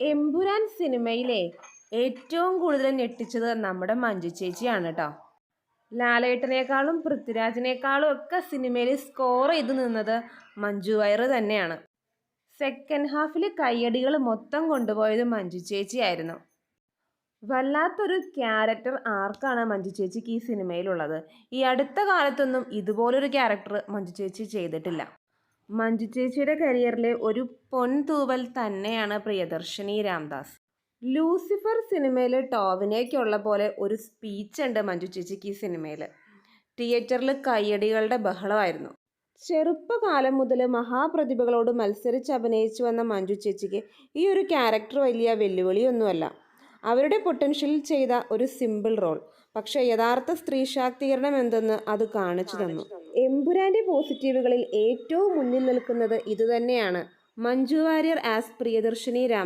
എമ്പുരാൻ സിനിമയിലെ ഏറ്റവും കൂടുതൽ ഞെട്ടിച്ചത് നമ്മുടെ മഞ്ജു ചേച്ചിയാണ് കേട്ടോ ലാലേട്ടനേക്കാളും പൃഥ്വിരാജിനേക്കാളും ഒക്കെ സിനിമയിൽ സ്കോർ ചെയ്ത് നിന്നത് മഞ്ജു വയർ തന്നെയാണ്. സെക്കൻഡ് ഹാഫിൽ കയ്യടികൾ മൊത്തം കൊണ്ടുപോയത് മഞ്ജു ചേച്ചിയായിരുന്നു. വല്ലാത്തൊരു ക്യാരക്ടർ ആർക്കാണ് മഞ്ജു ചേച്ചിക്ക് ഈ സിനിമയിലുള്ളത്? ഈ അടുത്ത കാലത്തൊന്നും ഇതുപോലൊരു ക്യാരക്ടർ മഞ്ജു ചേച്ചി ചെയ്തിട്ടില്ല. മഞ്ജു ചേച്ചിയുടെ കരിയറിലെ ഒരു പൊൻതൂവൽ തന്നെയാണ് പ്രിയദർശിനി രാംദാസ്. ലൂസിഫർ സിനിമയിൽ ടോവിനേക്കുള്ള പോലെ ഒരു സ്പീച്ച് ഉണ്ട് മഞ്ജു ചേച്ചിക്ക് ഈ സിനിമയിൽ തിയേറ്ററിൽ കയ്യടികളുടെ ബഹളമായിരുന്നു. ചെറുപ്പകാലം മുതൽ മഹാപ്രതിഭകളോട് മത്സരിച്ച് അഭിനയിച്ചു വന്ന മഞ്ജു ചേച്ചിക്ക് ഈ ഒരു ക്യാരക്ടർ വലിയ വെല്ലുവിളിയൊന്നുമല്ല. അവരുടെ പൊട്ടൻഷ്യൽ ചെയ്ത ഒരു സിമ്പിൾ റോൾ പക്ഷേ യഥാർത്ഥ സ്ത്രീ ശാക്തീകരണം എന്തെന്ന് അത് കാണിച്ചു തന്നു. എമ്പുരാന്റെ പോസിറ്റീവുകളിൽ ഏറ്റവും മുന്നിൽ നിൽക്കുന്നത് ഇതുതന്നെയാണ്. മഞ്ജു വാര്യർ ആസ് പ്രിയദർശിനി രാം